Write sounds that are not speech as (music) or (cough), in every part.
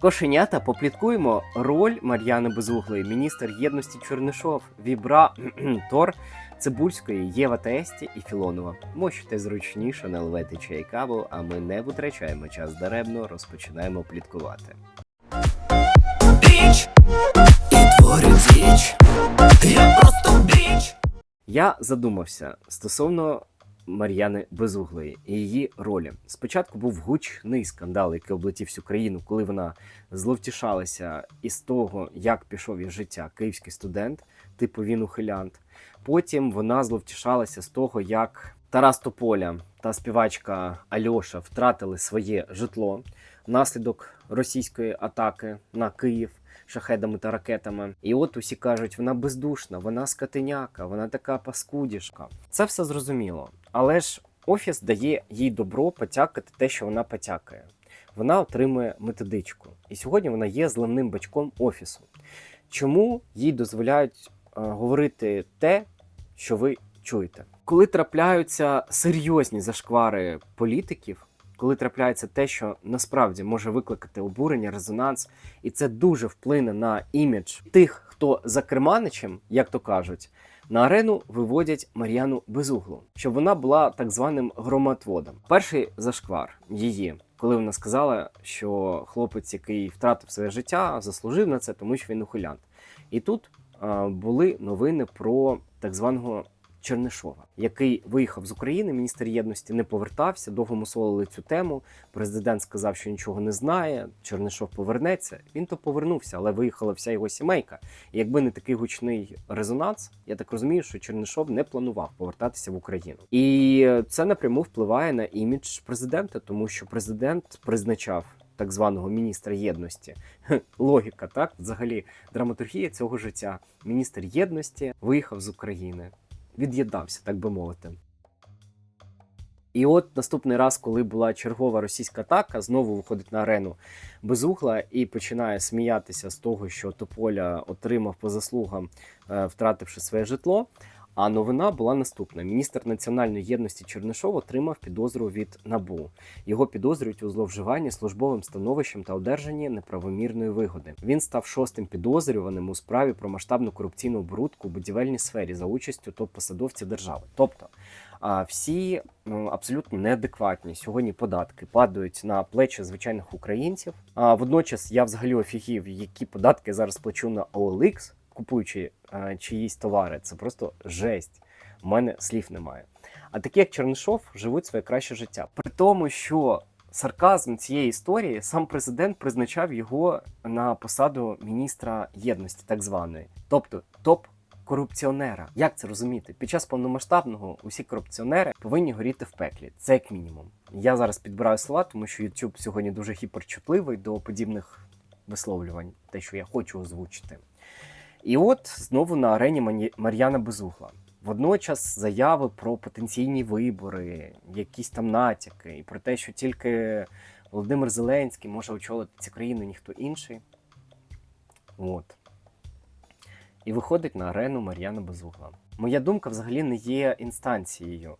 Кошенята попліткуємо роль Мар'яни Безуглої, міністр єдності Чернишов, Вібра (clears throat) Тор, Цибульської, Єва Тесті і Філонова. Можете зручніше наливати чай каву, а ми не витрачаємо час даремно, розпочинаємо пліткувати. Біч творить. Я просто біч. Я задумався стосовно Мар'яни Безуглої і її ролі. Спочатку був гучний скандал, який облетів всю країну, коли вона зловтішалася із того, як пішов із життя київський студент, типу він ухилянт. Потім вона зловтішалася з того, як Тарас Тополя та співачка Альоша втратили своє житло внаслідок російської атаки на Київ шахедами та ракетами. І от усі кажуть, вона бездушна, вона скотиняка, вона така паскудішка. Це все зрозуміло. Але ж офіс дає їй добро потякати те, що вона потякає. Вона отримує методичку. І сьогодні вона є зливним батьком офісу. Чому їй дозволяють е, говорити те, що ви чуєте? Коли трапляються серйозні зашквари політиків, коли трапляється те, що насправді може викликати обурення, резонанс, і це дуже вплине на імідж тих, хто за керманичем, як то кажуть, на арену виводять Мар'яну Безуглу, щоб вона була так званим громоотводом. Перший зашквар її, коли вона сказала, що хлопець, який втратив своє життя, заслужив на це, тому що він ухилянт. І тут а, були новини про так званого Чернишова, який виїхав з України, міністр єдності не повертався, довго мусолили цю тему. Президент сказав, що нічого не знає. Чернишов повернеться. Він то повернувся, але виїхала вся його сімейка. І якби не такий гучний резонанс, я так розумію, що Чернишов не планував повертатися в Україну. І це напряму впливає на імідж президента, тому що президент призначав. Так званого міністра єдності. Логіка, так? Взагалі, драматургія цього життя. Міністр єдності виїхав з України від'єднався, так би мовити. І от наступний раз, коли була чергова російська атака, знову виходить на арену безугла і починає сміятися з того, що Тополя отримав по заслугам, е, втративши своє житло. А новина була наступна: міністр національної єдності Чернишов отримав підозру від НАБУ. Його підозрюють у зловживанні службовим становищем та одержанні неправомірної вигоди. Він став шостим підозрюваним у справі про масштабну корупційну оборудку у будівельній сфері за участю топ-посадовців держави. Тобто всі ну, абсолютно неадекватні сьогодні податки падають на плечі звичайних українців. А водночас я взагалі офігів, які податки зараз плачу на OLX, купуючи а, чиїсь товари. Це просто жесть. У мене слів немає. А такі, як Чернишов, живуть своє краще життя. При тому, що сарказм цієї історії сам президент призначав його на посаду міністра єдності, так званої, тобто топ. Корупціонера, як це розуміти? Під час повномасштабного усі корупціонери повинні горіти в пеклі. Це як мінімум. Я зараз підбираю слова, тому що YouTube сьогодні дуже гіперчутливий до подібних висловлювань, те, що я хочу озвучити. І от знову на арені Мар'яна Безугла. Водночас заяви про потенційні вибори, якісь там натяки, і про те, що тільки Володимир Зеленський може очолити цю країну, ніхто інший. От. І виходить на арену Мар'яна Безугла. Моя думка взагалі не є інстанцією.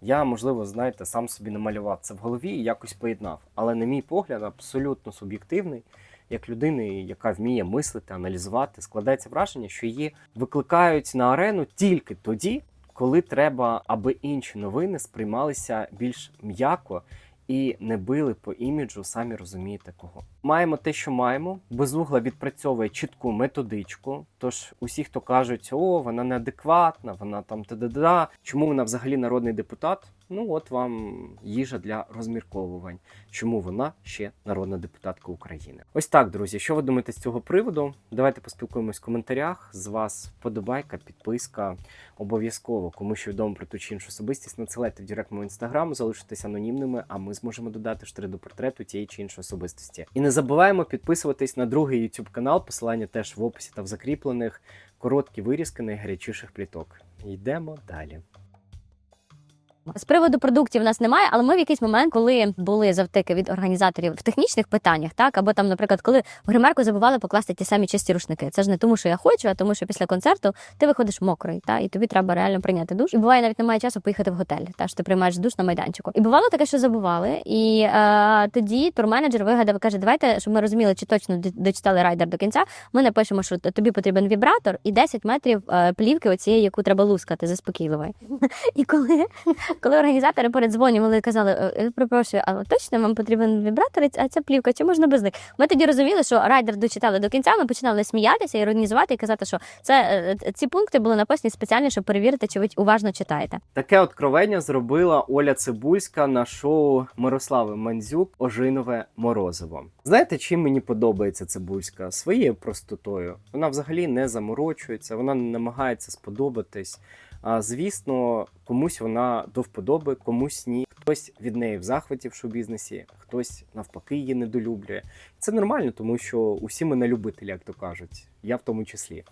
Я, можливо, знаєте, сам собі намалював це в голові і якось поєднав. Але, на мій погляд, абсолютно суб'єктивний, як людини, яка вміє мислити, аналізувати, складається враження, що її викликають на арену тільки тоді, коли треба, аби інші новини сприймалися більш м'яко і не били по іміджу, самі розумієте кого. Маємо те, що маємо. Безугла відпрацьовує чітку методичку. Тож усі, хто кажуть, о, вона неадекватна, вона там та-да-да. Чому вона взагалі народний депутат? Ну от вам їжа для розмірковувань. Чому вона ще народна депутатка України? Ось так, друзі. Що ви думаєте з цього приводу? Давайте поспілкуємось в коментарях. З вас вподобайка, підписка обов'язково. Кому що відомо про ту чи іншу особистість, надсилайте в директ мого інстаграму, залишитесь анонімними, а ми зможемо додати штри до портрету тієї чи іншої особистості. І не забуваємо підписуватись на другий YouTube канал. Посилання теж в описі та в закріплених. Короткі вирізки найгарячіших пліток. Йдемо далі. З приводу продуктів нас немає, але ми в якийсь момент, коли були завтики від організаторів в технічних питаннях, так або там, наприклад, коли в гримерку забували покласти ті самі чисті рушники. Це ж не тому, що я хочу, а тому, що після концерту ти виходиш мокрий, та і тобі треба реально прийняти душ. І буває навіть немає часу поїхати в готель, та що ти приймаєш душ на майданчику. І бувало таке, що забували. І е, тоді турменеджер вигадав, каже: давайте, щоб ми розуміли, чи точно дочитали райдер до кінця. Ми напишемо, що тобі потрібен вібратор і 10 метрів е, плівки, оцієї, яку треба лускати заспокійливої. (laughs) І коли, коли організатори передзвонювали і казали, «Е, перепрошую, а точно вам потрібен вібратор, а ця плівка, чи можна без них? Ми тоді розуміли, що райдер дочитали до кінця, ми починали сміятися, іронізувати і казати, що це е, е, ці пункти були написані спеціально, щоб перевірити, чи ви уважно читаєте. Таке откровення зробила Оля Цибульська на шоу Мирослави Мандзюк Ожинове Морозиво. Знаєте, чим мені подобається Цибульська? Своєю простотою. Вона взагалі не заморочується, вона не намагається сподобатись. Звісно, комусь вона до вподоби, комусь ні. Хтось від неї в захваті в шоу-бізнесі, хтось навпаки її недолюблює. Це нормально, тому що усі ми не любителі, як то кажуть, я в тому числі.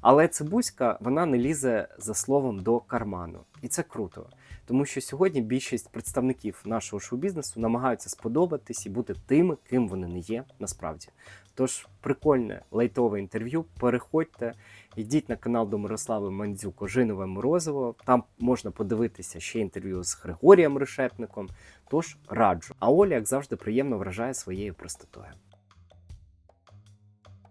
Але Цибульська вона не лізе за словом до карману, і це круто. Тому що сьогодні більшість представників нашого шоу-бізнесу намагаються сподобатись і бути тими, ким вони не є насправді. Тож прикольне лайтове інтерв'ю. Переходьте, йдіть на канал до Мирослави Мандзюк Ожинове Морозово. Там можна подивитися ще інтерв'ю з Григорієм Решетником. Тож раджу. А Оля, як завжди, приємно вражає своєю простотою.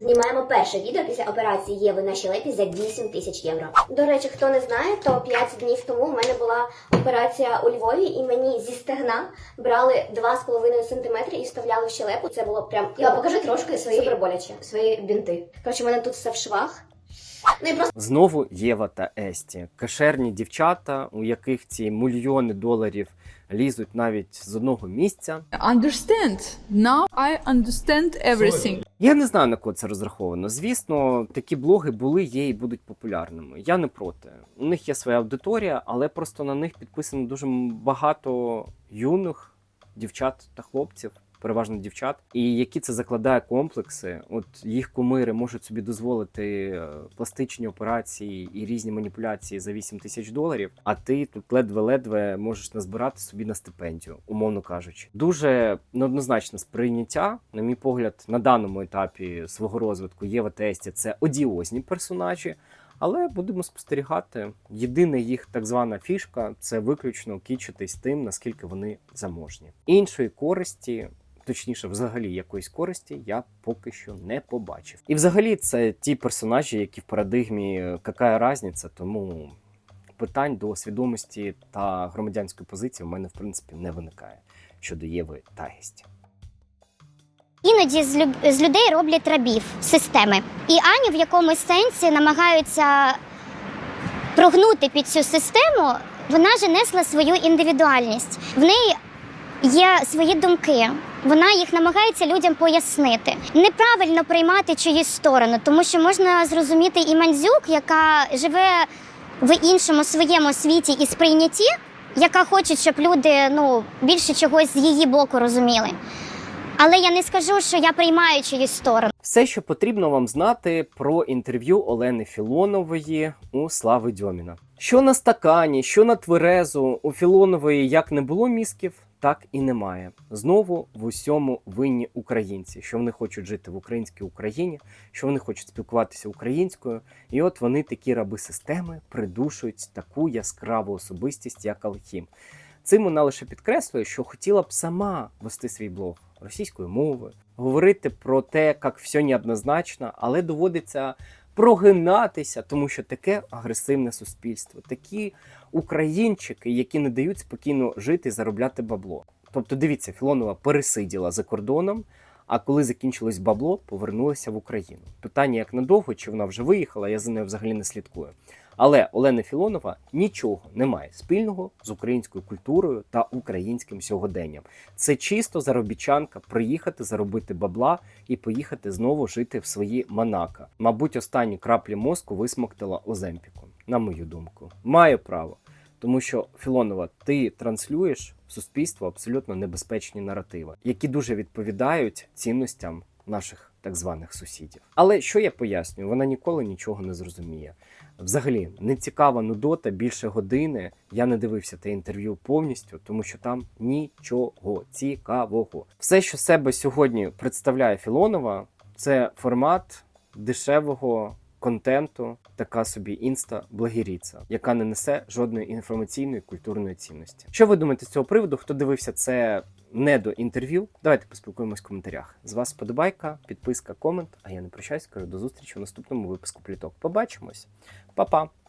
Знімаємо перше відео після операції Єви на щелепі за 8 тисяч євро. До речі, хто не знає, то 5 днів тому в мене була операція у Львові, і мені зі стегна брали 2,5 см і вставляли в щелепу. Це було прям. Я покажу трошки свої супер боляче, свої бінти. Коротше, в мене тут все в швах. Ну і просто Знову Єва та Есті, кашерні дівчата, у яких ці мільйони доларів лізуть навіть з одного місця. understand. Now I understand everything. Я не знаю на кого це розраховано. Звісно, такі блоги були, є і будуть популярними. Я не проти. У них є своя аудиторія, але просто на них підписано дуже багато юних дівчат та хлопців. Переважно дівчат, і які це закладає комплекси. От їх кумири можуть собі дозволити е, пластичні операції і різні маніпуляції за 8 тисяч доларів. А ти тут ледве-ледве можеш назбирати собі на стипендію, умовно кажучи. Дуже неоднозначне сприйняття, на мій погляд, на даному етапі свого розвитку Єва та Есті – це одіозні персонажі. Але будемо спостерігати. Єдина їх так звана фішка це виключно кічитись тим, наскільки вони заможні. Іншої користі, точніше, взагалі якоїсь користі, я поки що не побачив. І взагалі це ті персонажі, які в парадигмі е, «какая разниця, тому питань до свідомості та громадянської позиції в мене в принципі не виникає щодо Єви та Гесті. Іноді з, люб- з людей роблять рабів системи. І Ані в якомусь сенсі намагаються прогнути під цю систему. Вона ж несла свою індивідуальність. В неї є свої думки. Вона їх намагається людям пояснити. Неправильно приймати чиюсь сторону, тому що можна зрозуміти і Мандзюк, яка живе в іншому своєму світі і сприйнятті, яка хоче, щоб люди ну більше чогось з її боку розуміли. Але я не скажу, що я приймаю чиюсь сторону. Все, що потрібно вам знати про інтерв'ю Олени Філонової у Слави Дьоміна. Що на стакані, що на тверезу, у Філонової як не було мізків, так і немає. Знову в усьому винні українці, що вони хочуть жити в українській Україні, що вони хочуть спілкуватися українською. І от вони такі раби системи придушують таку яскраву особистість, як Алхім. Цим вона лише підкреслює, що хотіла б сама вести свій блог російською мовою, говорити про те, як все неоднозначно, але доводиться прогинатися, тому що таке агресивне суспільство, такі українчики, які не дають спокійно жити і заробляти бабло. Тобто, дивіться, Філонова пересиділа за кордоном. А коли закінчилось бабло, повернулася в Україну. Питання як надовго, чи вона вже виїхала, я за нею взагалі не слідкую. Але Олена Філонова нічого не має спільного з українською культурою та українським сьогоденням. Це чисто заробітчанка приїхати, заробити бабла і поїхати знову жити в свої Монако. Мабуть, останні краплі мозку висмоктала Оземпіком, на мою думку. Має право. Тому що Філонова, ти транслюєш в суспільство абсолютно небезпечні наративи, які дуже відповідають цінностям наших так званих сусідів. Але що я пояснюю, вона ніколи нічого не зрозуміє. Взагалі, не цікава нудота більше години. Я не дивився те інтерв'ю повністю, тому що там нічого цікавого. Все, що себе сьогодні представляє Філонова, це формат дешевого контенту, така собі інста благіріця, яка не несе жодної інформаційної культурної цінності. Що ви думаєте з цього приводу? Хто дивився це не до інтерв'ю? Давайте поспілкуємось в коментарях. З вас подобайка, підписка, комент. А я не прощаюсь, кажу до зустрічі у наступному випуску пліток. Побачимось, Па-па!